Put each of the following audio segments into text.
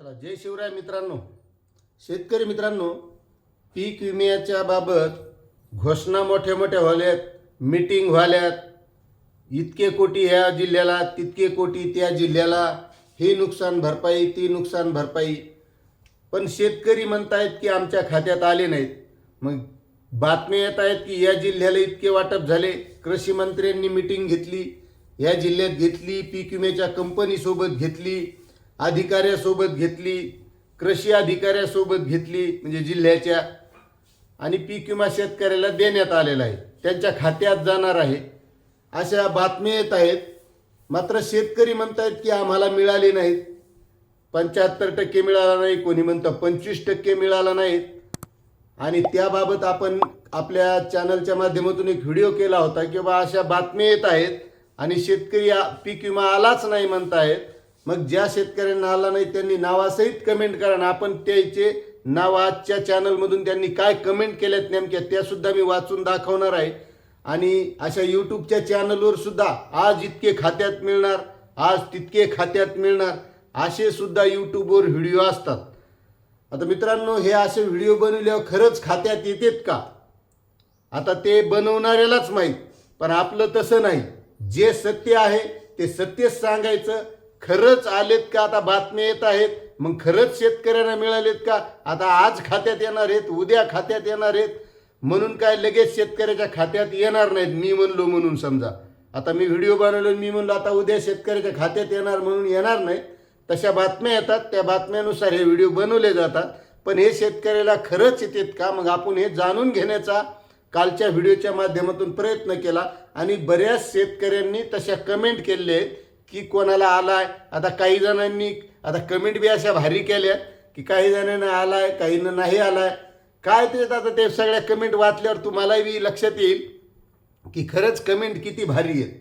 चला जय शिवराय मित्रांनो. शेतकरी मित्रांनो पीक विम्याच्या बाबत घोषणा मोठ्या मोठ्या व्हाल्यात मीटिंग व्हाल्यात. इतके कोटी ह्या जिल्ह्याला तितके कोटी त्या जिल्ह्याला. हे नुकसान भरपाई ती नुकसान भरपाई. पण शेतकरी म्हणतायत की आमच्या खात्यात आले नाहीत. मग बातम्या येत आहेत की या जिल्ह्याला इतके वाटप झाले. कृषी मंत्र्यांनी मिटिंग घेतली. या जिल्ह्यात घेतली पीक विम्याच्या कंपनीसोबत घेतली. अधिकाऱ्यासोबत घेतली कृषी अधिकाऱ्यासोबत घेतली म्हणजे जिल्ह्याच्या आणि पीक विमा शेतकऱ्याला देण्यात आलेला आहे. त्यांच्या खात्यात जाणार आहे. अशा बातम्या येत आहेत. मात्र शेतकरी म्हणतायत की आम्हाला मिळाले नाहीत. पंच्याहत्तर टक्के मिळाला नाही. कोणी म्हणतं पंचवीस टक्के मिळाला नाहीत. आणि त्याबाबत आपण आपल्या चॅनलच्या माध्यमातून एक व्हिडिओ केला होता की अशा बातम्या येत आहेत. आणि शेतकरी आ- पीक विमा आलाच नाही म्हणतायत. मग ज्या शेतकऱ्यांना आला नाही त्यांनी नावासहित कमेंट करा ना. आपण त्याचे नाव आजच्या चॅनलमधून त्यांनी काय कमेंट केल्यात नेमक्या त्यासुद्धा मी वाचून दाखवणार आहे. आणि अशा यूट्यूबच्या चॅनलवर सुद्धा आज इतके खात्यात मिळणार आज तितके खात्यात मिळणार असे सुद्धा यूट्यूबवर व्हिडिओ असतात. आता मित्रांनो हे असे व्हिडिओ बनवल्यावर खरंच खात्यात येतात का? आता ते बनवणाऱ्यालाच माहीत पण आपलं तसं नाही. जे सत्य आहे ते सत्यच सांगायचं खरंच आलेत का? आता बातम्या येत आहेत. मग खरंच शेतकऱ्यांना मिळालेत का? आता आज खात्यात येणार आहेत उद्या खात्यात येणार आहेत. म्हणून काय लगेच शेतकऱ्याच्या खात्यात येणार नाहीत मी म्हणलो म्हणून समजा. आता मी व्हिडिओ बनवलो मी म्हणलो आता उद्या शेतकऱ्याच्या खात्यात येणार म्हणून येणार नाही. तशा बातम्या येतात. त्या बातम्यानुसार हे व्हिडिओ बनवले जातात. पण हे शेतकऱ्याला खरंच येतात का? मग आपण हे जाणून घेण्याचा कालच्या व्हिडिओच्या माध्यमातून प्रयत्न केला. आणि बऱ्याच शेतकऱ्यांनी तशा कमेंट केलेल्या आहेत. की कोणाला आलाय? आता काही जणांनी आता कमेंट बी अशा भारी केल्या की काही जणांना आलाय काहीनं नाही आलाय. काय ते आता ते सगळ्या कमेंट वाचल्यावर तुम्हालाही लक्षात येईल की खरंच कमेंट किती भारी आहेत.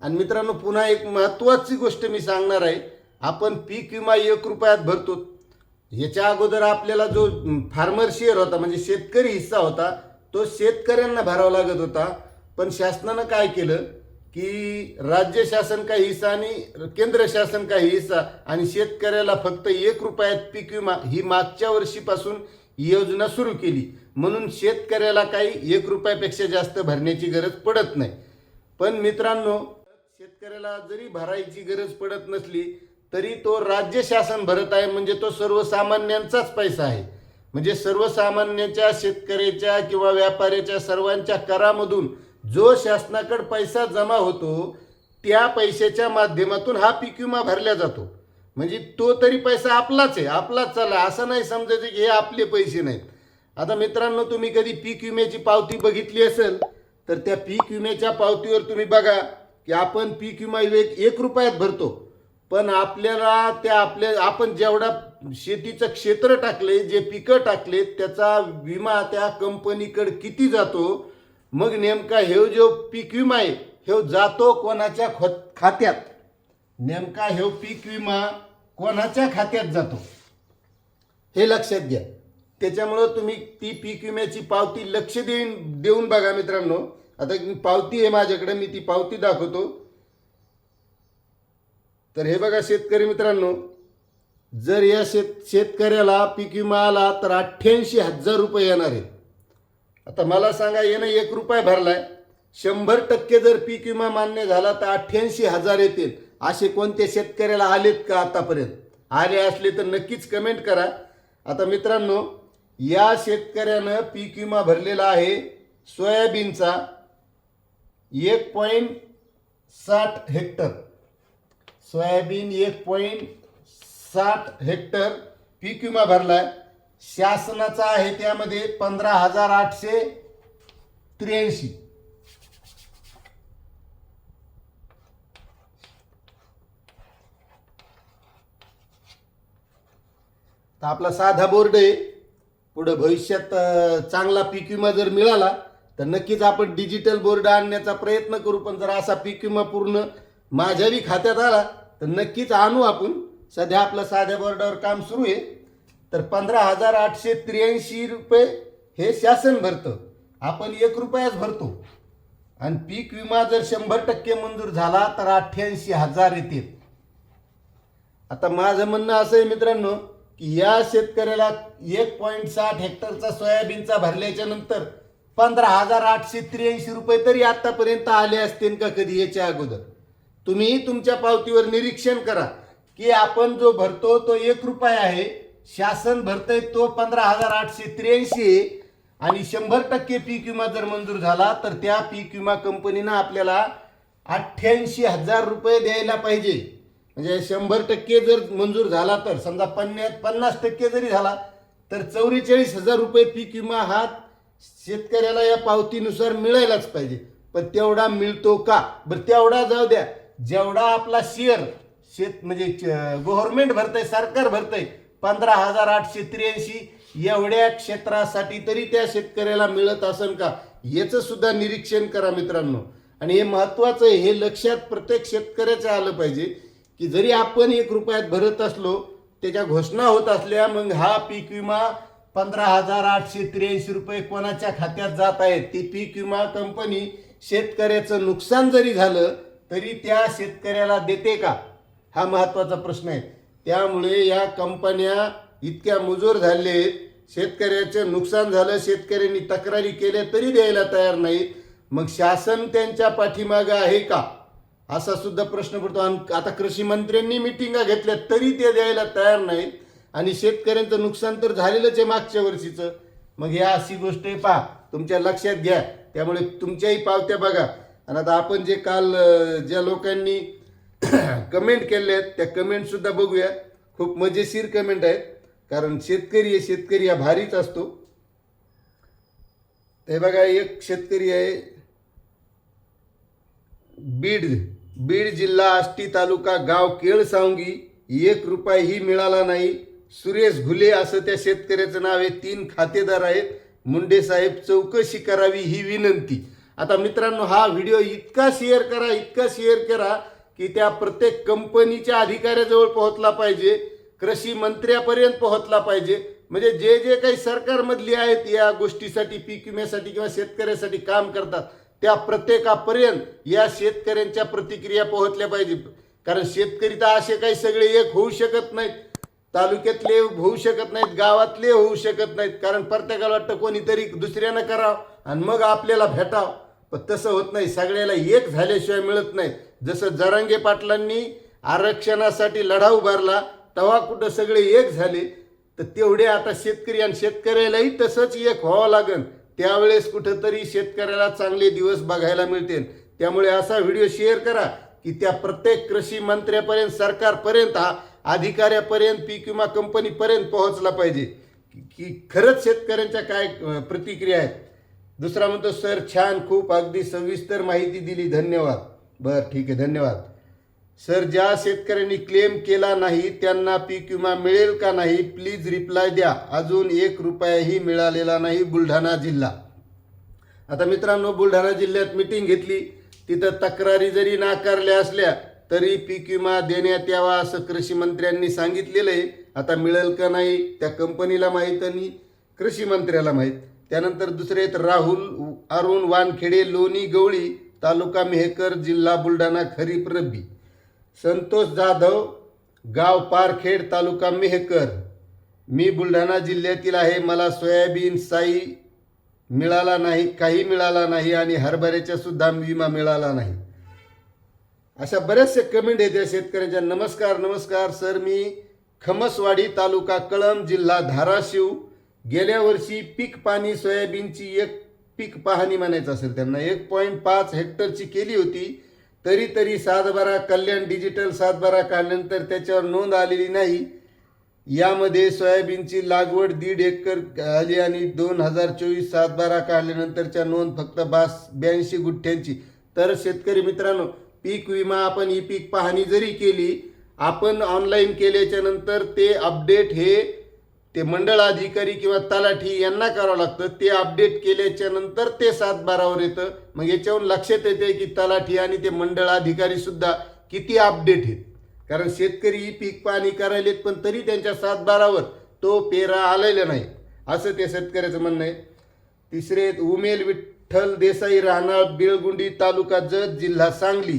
आणि मित्रांनो पुन्हा एक महत्त्वाची गोष्ट मी सांगणार आहे. आपण पीक विमा एक रुपयात भरतो. याच्या अगोदर आपल्याला जो फार्मर शेअर होता म्हणजे शेतकरी हिस्सा होता तो शेतकऱ्यांना भरावा लागत होता. पण शासनानं काय केलं? की राज्य शासन काही हिस्सा आणि केंद्र शासन काही हिस्सा आणि शेतकऱ्याला फक्त एक रुपयात पीक विमा ही मागच्या वर्षीपासून ही योजना सुरू केली. म्हणून शेतकऱ्याला काही एक रुपयापेक्षा जास्त भरण्याची गरज पडत नाही. पण मित्रांनो शेतकऱ्याला जरी भरायची गरज पडत नसली तरी तो राज्य शासन भरत आहे म्हणजे तो सर्वसामान्यांचाच पैसा आहे. म्हणजे सर्वसामान्याच्या शेतकऱ्याच्या किंवा व्यापाऱ्याच्या सर्वांच्या करामधून जो शासनाकडे पैसा जमा होतो त्या पैशाच्या माध्यमातून हा पीक विमा भरला जातो. म्हणजे तो तरी पैसा आपलाच आहे आपलाच चालला असं नाही समजायचं की हे आपले पैसे नाहीत. आता मित्रांनो तुम्ही कधी पीक विम्याची पावती बघितली असेल तर त्या पीक विम्याच्या पावतीवर तुम्ही बघा की आपण पीक विमा एक एक रुपयात भरतो. पण आपल्याला त्या आपल्या आपण जेवढा शेतीचं क्षेत्र टाकले जे पिकं टाकले त्याचा विमा त्या कंपनीकडे किती जातो मग नेमका हे जो पीक विमा आहे हे जातो कोणाच्या खो- खात्यात? नेमका हे पीक विमा कोणाच्या खात्यात जातो? हे लक्षात घ्या. त्याच्यामुळं तुम्ही ती पीक विम्याची पावती लक्ष देऊन देऊन बघा मित्रांनो. आता मी पावती आहे माझ्याकडे मी ती पावती दाखवतो. तर हे बघा शेतकरी मित्रांनो. जर या शेत शेतकऱ्याला पीक विमा आला तर अठ्ठ्याऐंशी हजार रुपये येणार आहेत. आता मला सांगा येणं एक रुपये भरलाय. शंभर टक्के जर पीक विमा मान्य झाला तर अठ्ठ्याऐंशी हजार येतील. असे कोणते शेतकऱ्याला आलेत का आतापर्यंत? आले असले तर नक्कीच कमेंट करा. आता मित्रांनो या शेतकऱ्यानं पीक विमा भरलेला आहे सोयाबीनचा एक पॉईंट साठ हेक्टर. सोयाबीन एक पॉईंट साठ हेक्टर पीक विमा भरला आहे शासनाचा आहे त्यामध्ये पंधरा हजार आठशे त्र्याऐंशी. तर आपला साधा बोर्ड आहे. पुढं भविष्यात चांगला पीक विमा जर मिळाला तर नक्कीच आपण डिजिटल बोर्ड आणण्याचा प्रयत्न करू. पण जर असा पीक विमा पूर्ण माझ्याही खात्यात आला तर नक्कीच आणू आपण. सध्या आपलं साध्या बोर्डावर काम सुरू आहे. तर पंधरा हजार आठशे त्र्याऐंशी रुपये हे शासन भरतं. आपण एक रुपयाच भरतो. आणि पीक विमा जर शंभर टक्के मंजूर झाला तर अठ्ठ्याऐंशी हजार येतील. आता माझं म्हणणं असं आहे मित्रांनो की या शेतकऱ्याला एक पॉईंट साठ हेक्टरचा सोयाबीनचा भरल्याच्या नंतर पंधरा हजार आठशे त्र्याऐंशी रुपये तरी आतापर्यंत आले असतील का कधी याच्या अगोदर? तुम्ही तुमच्या पावतीवर निरीक्षण करा की आपण जो भरतो तो एक रुपये आहे शासन भरतय तो पंधरा हजार आठशे त्र्याऐंशी. आहे आणि शंभर टक्के पीक विमा जर मंजूर झाला तर त्या पीक विमा कंपनीनं आपल्याला अठ्ठ्याऐंशी हजार रुपये द्यायला पाहिजे. म्हणजे शंभर टक्के जर मंजूर झाला तर समजा पन्नास पन्नास टक्के जरी झाला तर चौवेचाळीस हजार रुपये पीक विमा हा शेतकऱ्याला या पावतीनुसार मिळायलाच पाहिजे. पण तेवढा मिळतो का? बरं तेवढा जाऊ द्या. जेवढा आपला शेअर शेत म्हणजे गव्हर्नमेंट भरतंय सरकार भरतंय पंधरा हजार आठशे त्र्याऐंशी एवढ्या क्षेत्रासाठी तरी त्या शेतकऱ्याला मिळत असेल का? याचं सुद्धा निरीक्षण करा मित्रांनो. आणि हे महत्वाचं आहे हे लक्षात प्रत्येक शेतकऱ्याचं आलं पाहिजे की जरी आपण एक रुपयात भरत असलो त्याच्या घोषणा होत असल्या मग हा पीक विमा पंधरा हजार आठशे त्र्याऐंशी रुपये कोणाच्या खात्यात जात आहेत ती पीक विमा कंपनी शेतकऱ्याचं नुकसान जरी झालं तरी त्या शेतकऱ्याला देते का? हा महत्त्वाचा प्रश्न आहे. त्यामुळे या कंपन्या इतक्या मुजोर झाले आहेत, शेतकऱ्याचं नुकसान झालं शेतकऱ्यांनी तक्रारी केल्या तरी द्यायला तयार नाहीत. मग शासन त्यांच्या पाठीमागं आहे का? असा सुद्धा प्रश्न पडतो. आणि आता कृषी मंत्र्यांनी मिटिंगा घेतल्या तरी ते द्यायला तयार नाहीत. आणि शेतकऱ्यांचं नुकसान तर झालेलंच आहे मागच्या वर्षीचं. मग ह्या अशी गोष्ट आहे पहा तुमच्या लक्षात घ्या. त्यामुळे तुमच्याही पावत्या बघा. आणि आता आपण जे काल ज्या लोकांनी कमेंट केल्या आहेत. त्या कमेंट सुद्धा बघूया. खूप मजेशीर कमेंट आहेत. कारण शेतकरी आहे शेतकरी हा भारीच असतो. ते बघा एक शेतकरी आहे. बीड बीड जिल्हा आष्टी तालुका गाव केळसावंगी. एक रुपयाही मिळाला नाही. सुरेश घुले असं त्या शेतकऱ्याचं नाव आहे. तीन खातेदार आहेत. मुंडे साहेब चौकशी करावी ही विनंती. आता मित्रांनो हा व्हिडिओ इतका शेअर करा इतका शेअर करा की त्या प्रत्येक कंपनीच्या अधिकाऱ्याजवळ पोहोचला पाहिजे कृषी मंत्र्यापर्यंत पोहोचला पाहिजे. म्हणजे जे जे काही सरकारमधली आहेत या गोष्टीसाठी पीक विम्यासाठी किंवा शेतकऱ्यासाठी काम करतात त्या प्रत्येकापर्यंत या शेतकऱ्यांच्या प्रतिक्रिया पोहोचल्या पाहिजे. कारण शेतकरी तर असे काही सगळे एक होऊ शकत नाहीत. तालुक्यातले होऊ शकत नाहीत गावातले होऊ शकत नाहीत. कारण प्रत्येकाला वाटतं कोणीतरी दुसऱ्यानं करावं आणि मग आपल्याला भेटावं. पण तसं होत नाही. सगळ्याला एक झाल्याशिवाय मिळत नाही. जसं जरांगे पाटलांनी आरक्षणासाठी लढा उभारला तेव्हा कुठं सगळे एक झाले तर तेवढे आता शेतकरी आणि शेतकऱ्यालाही तसंच एक व्हावं लागेल त्यावेळेस कुठंतरी शेतकऱ्याला चांगले दिवस बघायला मिळतील. त्यामुळे असा व्हिडिओ शेअर करा की त्या प्रत्येक कृषी मंत्र्यापर्यंत सरकारपर्यंत हा अधिकाऱ्यापर्यंत पीक विमा कंपनीपर्यंत पोहोचला पाहिजे. की- खरंच शेतकऱ्यांच्या काय प्रतिक्रिया आहेत? दुसरा म्हणतो सर छान खूप अगदी सविस्तर माहिती दिली धन्यवाद. बरं ठीक आहे धन्यवाद. सर ज्या शेतकऱ्यांनी क्लेम केला नाही त्यांना पीक विमा मिळेल का नाही प्लीज रिप्लाय द्या. अजून एक रुपयाही मिळालेला नाही बुलढाणा जिल्हा. आता मित्रांनो बुलढाणा जिल्ह्यात मिटिंग घेतली. तिथं तक्रारी जरी नाकारल्या असल्या तरी पीक विमा देण्यात यावा असं कृषी मंत्र्यांनी सांगितलेलं आहे. आता मिळेल का नाही त्या कंपनीला माहीत आणि कृषी मंत्र्याला माहीत. त्यानंतर दुसरे आहेत राहुल अरुण वानखेडे लोणी गवळी. तालुका मेहकर जिल्हा बुलढाणा खरीप रब्बी. संतोष जाधव गाव पारखेड तालुका मेहकर. मी बुलढाणा जिल्ह्यातील आहे. मला सोयाबीन साई मिळाला नाही काही मिळाला नाही आणि हरभऱ्याचा सुद्धा विमा मिळाला नाही. अशा बऱ्याचशा कमेंट येत्या शेतकऱ्यांच्या. नमस्कार नमस्कार. सर मी खमसवाडी तालुका कळंब जिल्हा धाराशिव. गेल्या वर्षी पीक पाणी सोयाबीनची एक पीक पाहणी म्हणायचं असेल त्यांना. एक पॉईंट पाच हेक्टरची केली होती तरी तरी सातबारा कल्याण डिजिटल सातबारा काढल्यानंतर त्याच्यावर नोंद आलेली नाही. यामध्ये सोयाबीनची लागवड दीड एकर आली आणि दोन हजार चोवीस सातबारा काढल्यानंतरच्या नोंद फक्त बास ब्याऐंशी गुठ्ठ्यांची. तर शेतकरी मित्रांनो पीक विमा आपण ही पीक पाहणी जरी केली आपण ऑनलाईन केल्याच्यानंतर ते अपडेट हे ते मंडळ अधिकारी किंवा तलाठी यांना करावं लागतं. ते अपडेट केल्याच्यानंतर ते सात बारावर येतं. मग याच्यावरून लक्षात येते की तलाठी आणि ते मंडळ अधिकारी सुद्धा किती अपडेट आहेत. कारण शेतकरी पीक पाणी करायलेत पण तरी त्यांच्या सात बारावर तो पेरा आलेला नाही. असं ते शेतकऱ्याचं म्हणणं आहे. तिसरे आहेत उमेल विठ्ठल देसाई राहणार बिळगुंडी तालुका जत जिल्हा सांगली.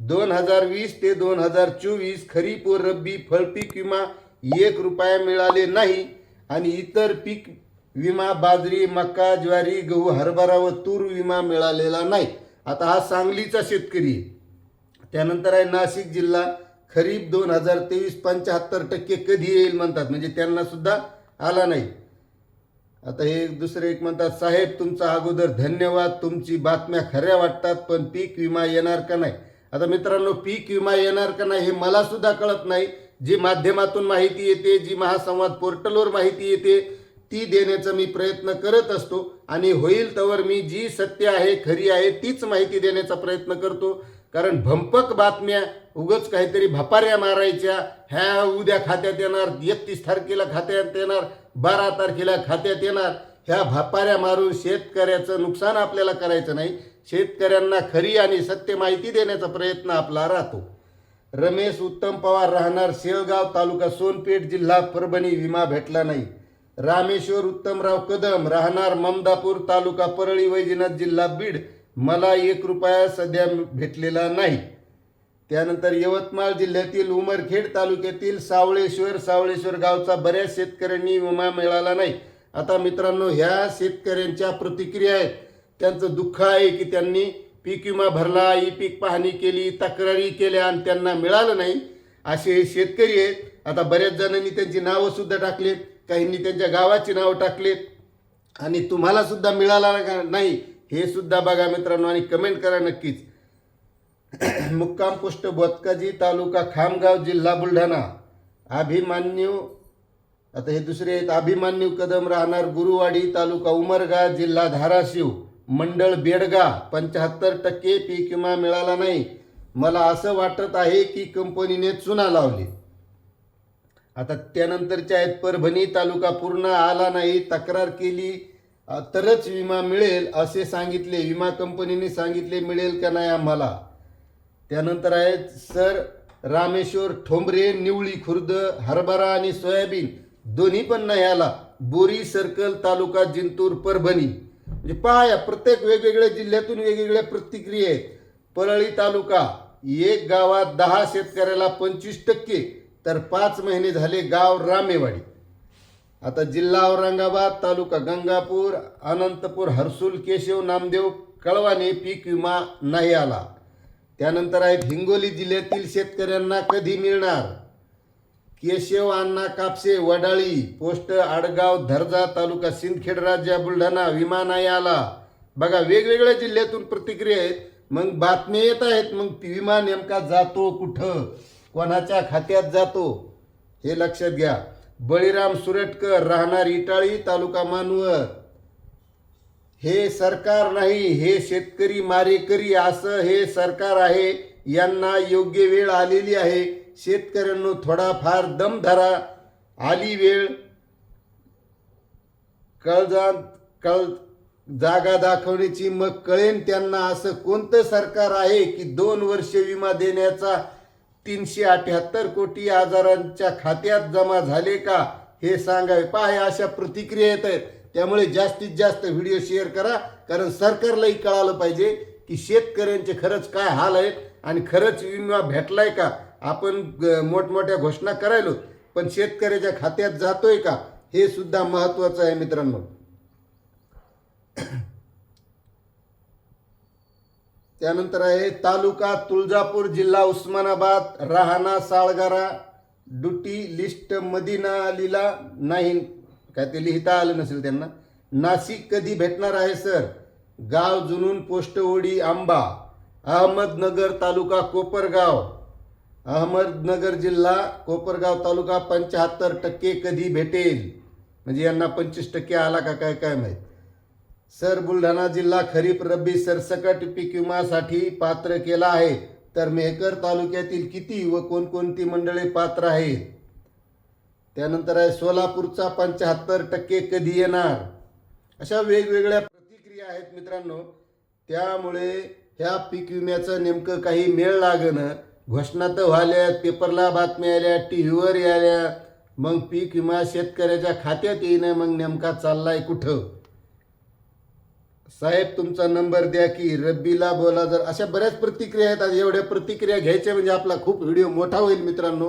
दोन हजार वीस ते दोन हजार चोवीस खरीप व रब्बी फळपीक विमा एक रुपया मिळाले नाही. आणि इतर पीक विमा बाजरी मका ज्वारी गहू हरभरा व तूर विमा मिळालेला नाही. आता हा सांगलीचा शेतकरी त्यानंतर आहे नाशिक जिल्हा. खरीप दोन हजार तेवीस पंच्याहत्तर टक्के कधी येईल म्हणतात. म्हणजे त्यांना सुद्धा आला नाही. आता हे दुसरे एक म्हणतात साहेब तुमचा अगोदर धन्यवाद. तुमची बातम्या खऱ्या वाटतात पण पीक विमा येणार का नाही? आता मित्रांनो पीक विमा येणार का नाही हे मला सुद्धा कळत नाही. जी माध्यमातून माहिती येते जी महासंवाद पोर्टलवर माहिती येते ती देण्याचा मी प्रयत्न करत असतो. आणि होईल तवर मी जी सत्य आहे खरी आहे तीच माहिती देण्याचा प्रयत्न करतो. कारण भंपक बातम्या उगच काहीतरी भपाऱ्या मारायच्या. ह्या उद्या खात्यात येणार एकतीस तारखेला खात्यात येणार बारा तारखेला खात्यात येणार. ह्या भापाऱ्या मारून शेतकऱ्याचं नुकसान आपल्याला करायचं नाही. शेतकऱ्यांना खरी आणि सत्य माहिती देण्याचा प्रयत्न आपला राहतो. रमेश उत्तम पवार राहणार शेळगाव तालुका सोनपेठ जिल्हा परभणी. विमा भेटला नाही. रामेश्वर उत्तमराव कदम राहणार ममदापूर तालुका परळी वैजनाथ जिल्हा बीड. मला एक रुपया सध्या भेटलेला नाही. त्यानंतर यवतमाळ जिल्ह्यातील उमरखेड तालुक्यातील सावळेश्वर सावळेश्वर गावचा बऱ्याच शेतकऱ्यांनी विमा मिळाला नाही. आता मित्रांनो ह्या शेतकऱ्यांच्या प्रतिक्रिया आहेत. त्यांचं दुःख आहे की त्यांनी पीक विमा भरला ई पीक पाहणी केली तक्रारी केल्या आणि त्यांना मिळालं नाही असे हे शेतकरी आहेत. आता बऱ्याच जणांनी त्यांची नावं सुद्धा टाकलेत काहींनी त्यांच्या गावाची नावं टाकलेत आणि तुम्हाला सुद्धा मिळाला का नाही हे सुद्धा बघा मित्रांनो आणि कमेंट करा नक्कीच. मुक्काम पोस्ट बोतकाजी तालुका खामगाव जिल्हा बुलढाणा. अभिमान्यू आता हे दुसरे आहेत. अभिमान्यू कदम राहणार गुरुवाडी तालुका उमरगा जिल्हा धाराशिव. मंडळ बेडगा पंच्याहत्तर टक्के पीक विमा मिळाला नाही. मला असं वाटत आहे की कंपनीने चुना लावली. आता त्यानंतरच्या आहेत परभणी तालुका पूर्ण आला नाही तक्रार केली तरच विमा मिळेल असे सांगितले विमा कंपनीने सांगितले मिळेल का नाही आम्हाला? त्यानंतर आहेत सर रामेश्वर ठोंबरे निवळी खुर्द हरभरा आणि सोयाबीन दोन्ही पण नाही आला. बोरी सर्कल तालुका जिंतूर परभणी. म्हणजे पहा प्रत्येक वेगवेगळ्या जिल्ह्यातून वेगवेगळ्या प्रतिक्रिया आहेत. परळी तालुका एक गावात दहा शेतकऱ्याला पंचवीस टक्के तर पाच महिने झाले गाव रामेवाडी. आता जिल्हा औरंगाबाद तालुका गंगापूर अनंतपूर हर्सुल केशव नामदेव कळवाने पीक विमा नाही आला. त्यानंतर आहेत हिंगोली जिल्ह्यातील शेतकऱ्यांना कधी मिळणार? केशव अण्णा कापसे वडाळी पोस्ट आडगाव धरजा तालुका सिंदखेड राज्य बुलढाणा विमा नाही आला बघा वेगवेगळ्या जिल्ह्यातून प्रतिक्रिया आहेत. मग बातम्या येत आहेत. मग विमा नेमका जातो कुठं? कोणाच्या खात्यात जातो? हे लक्षात घ्या. बळीराम सुरटकर राहणार इटाळी तालुका मानवत हे सरकार नाही हे शेतकरी मारेकरी असं हे सरकार आहे. यांना योग्य वेळ आलेली आहे. शेतकऱ्यांनो थोडाफार दम धरा. आली वेळ. कळजा कळ जागा दाखवण्याची मग कळेन त्यांना असं कोणतं सरकार आहे की दोन वर्ष विमा देण्याचा तीनशे अठ्याहत्तर कोटी आजारांच्या खात्यात जमा झाले का हे सांगावे. पहा अशा प्रतिक्रिया येत आहेत. त्यामुळे जास्तीत जास्त व्हिडिओ शेअर करा कारण सरकारलाही कळालं पाहिजे की शेतकऱ्यांचे खरंच काय हाल आहेत आणि खरंच विमा भेटलाय का? आपण मोठमोठ्या घोषणा करायलो पण शेतकऱ्याच्या खात्यात जातोय का हे सुद्धा महत्वाचं आहे मित्रांनो. त्यानंतर आहे तालुका तुळजापूर जिल्हा उस्मानाबाद राहणा साळगारा डुटी लिस्ट मदिना लिला नाही काय ते लिहिता आलं नसेल त्यांना. नाशिक कधी भेटणार आहे सर? गाव जुनून पोस्ट ओढी आंबा अहमदनगर तालुका कोपरगाव. अहमदनगर जिल्हा कोपरगाव तालुका पंच्याहत्तर टक्के कधी भेटेल? म्हणजे यांना पंचवीस टक्के आला का काय काय माहीत? सर बुलढाणा जिल्हा खरीप रब्बी सरसकट पीक विमासाठी पात्र केला आहे. तर मेहकर तालुक्यातील किती व कोणकोणती मंडळे पात्र आहेत? त्यानंतर आहे सोलापूरचा पंच्याहत्तर टक्के कधी येणार? अशा वेगवेगळ्या प्रतिक्रिया आहेत मित्रांनो. त्यामुळे ह्या पीक विम्याचं नेमकं काही मेळ लागणं घोषणा तर व्हाल्या पेपरला बातम्या आल्या टी व्हीवर आल्या मग पीक विमा शेतकऱ्याच्या खात्यात येईन मग नेमका चाललाय कुठं? साहेब तुमचा नंबर द्या की रब्बीला बोला. जर अशा बऱ्याच प्रतिक्रिया आहेत आज एवढ्या प्रतिक्रिया घ्यायच्या म्हणजे आपला खूप व्हिडिओ मोठा होईल मित्रांनो.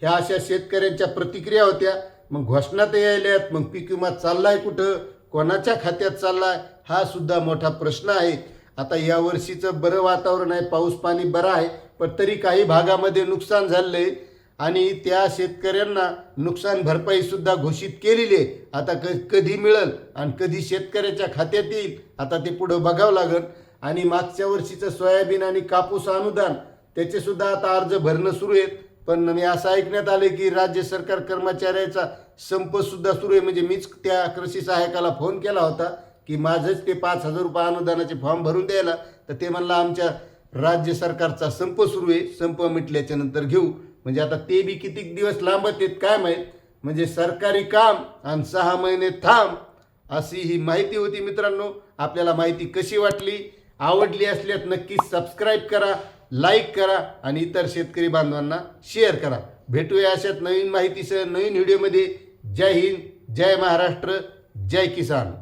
ह्या अशा शेतकऱ्यांच्या प्रतिक्रिया होत्या. मग घोषणा तर यायल्यात मग पीक विमा चाललाय कुठं? कोणाच्या खात्यात चाललाय? हा सुद्धा मोठा प्रश्न आहे. आता या वर्षीचं बरं वातावरण आहे पाऊस पाणी बरं आहे. पण तरी काही भागामध्ये नुकसान झालेलं आहे आणि त्या शेतकऱ्यांना नुकसान भरपाईसुद्धा घोषित केलेली आहे. आता क कधी मिळेल आणि कधी शेतकऱ्याच्या खात्यात येईल आता ते पुढं बघावं लागेल. आणि मागच्या वर्षीचं सोयाबीन आणि कापूस अनुदान त्याचेसुद्धा आता अर्ज भरणं सुरू आहेत. पण मी असं ऐकण्यात आले की राज्य सरकार कर्मचाऱ्याचा संप सुद्धा सुरू आहे. म्हणजे मीच त्या कृषी सहाय्यकाला फोन केला होता की माझंच ते पाच हजार रुपये अनुदानाचे फॉर्म भरून द्यायला. तर ते म्हणलं आमच्या राज्य सरकारचा संप सुरू आहे. संप मिटल्याच्या नंतर घेऊ. म्हणजे आता ते बी किती दिवस लांबत आहेत काय माहीत? म्हणजे सरकारी काम आणि सहा महिने थांब अशी ही माहिती होती मित्रांनो. आपल्याला माहिती कशी वाटली? आवडली असल्यास नक्कीच सबस्क्राईब करा लाईक करा आणि इतर शेतकरी बांधवांना शेअर करा. भेटूया अशात नवीन माहितीसह नवीन व्हिडिओमध्ये जय हिंद जय महाराष्ट्र जय किसान.